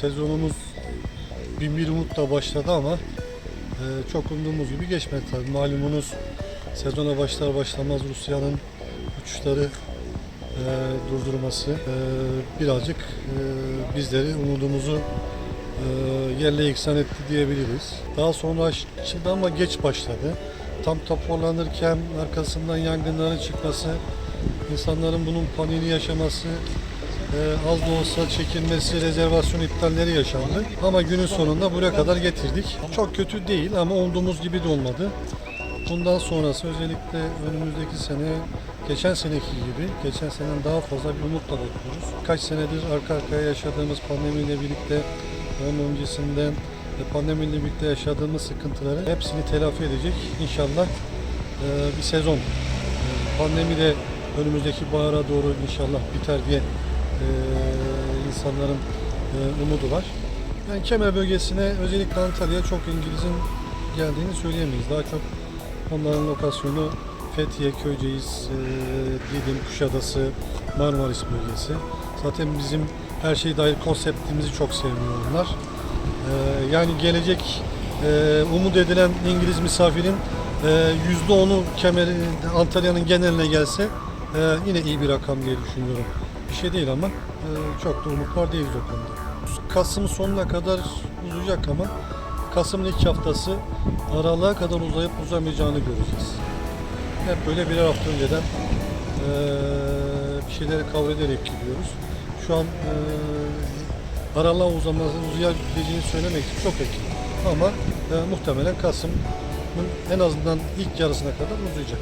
sezonumuz bin bir umutla başladı ama e, çok umduğumuz gibi geçmedi tabii. Malumunuz sezona başlar başlamaz Rusya'nın uçuşları e, durdurması e, birazcık e, bizleri umudumuzu e, yerle yeksan etti diyebiliriz. Daha sonra açıldı ama geç başladı. Tam toparlanırken arkasından yangınların çıkması, insanların bunun paniğini yaşaması, e, az da olsa çekilmesi, rezervasyon iptalleri yaşandı. Ama günün sonunda buraya kadar getirdik. Çok kötü değil ama umduğumuz gibi de olmadı. Bundan sonrası özellikle önümüzdeki sene geçen seneki gibi, geçen seneden daha fazla bir umutla bekliyoruz. Kaç senedir arka arkaya yaşadığımız pandemiyle birlikte, onun öncesinden ve pandemiyle birlikte yaşadığımız sıkıntıları hepsini telafi edecek inşallah e, bir sezon. E, Pandemi de önümüzdeki bahara doğru inşallah biter diye e, insanların e, umudu var. Yani Kemer bölgesine özellikle Antalya'ya çok İngiliz'in geldiğini söyleyemeyiz. Daha çok onların lokasyonu Fethiye, Köyceğiz, e, Didim, Kuşadası, Marmaris bölgesi. Zaten bizim her şey dair konseptimizi çok sevmiyor onlar. E, yani gelecek e, umut edilen İngiliz misafirin e, yüzde onu Kemer, Antalya'nın geneline gelse e, yine iyi bir rakam diye düşünüyorum. Bir şey değil ama e, çok da umutlar değiliz o konuda. Kasım sonuna kadar uzayacak ama Kasım'ın ilk haftası aralığa kadar uzayıp uzamayacağını göreceğiz. Hep böyle birer hafta önceden e, bir şeyleri kavrederek gidiyoruz. Şu an e, aralığa uzaması, uzayabileceğini söylemek için çok erken. Ama e, muhtemelen Kasım'ın en azından ilk yarısına kadar uzayacak.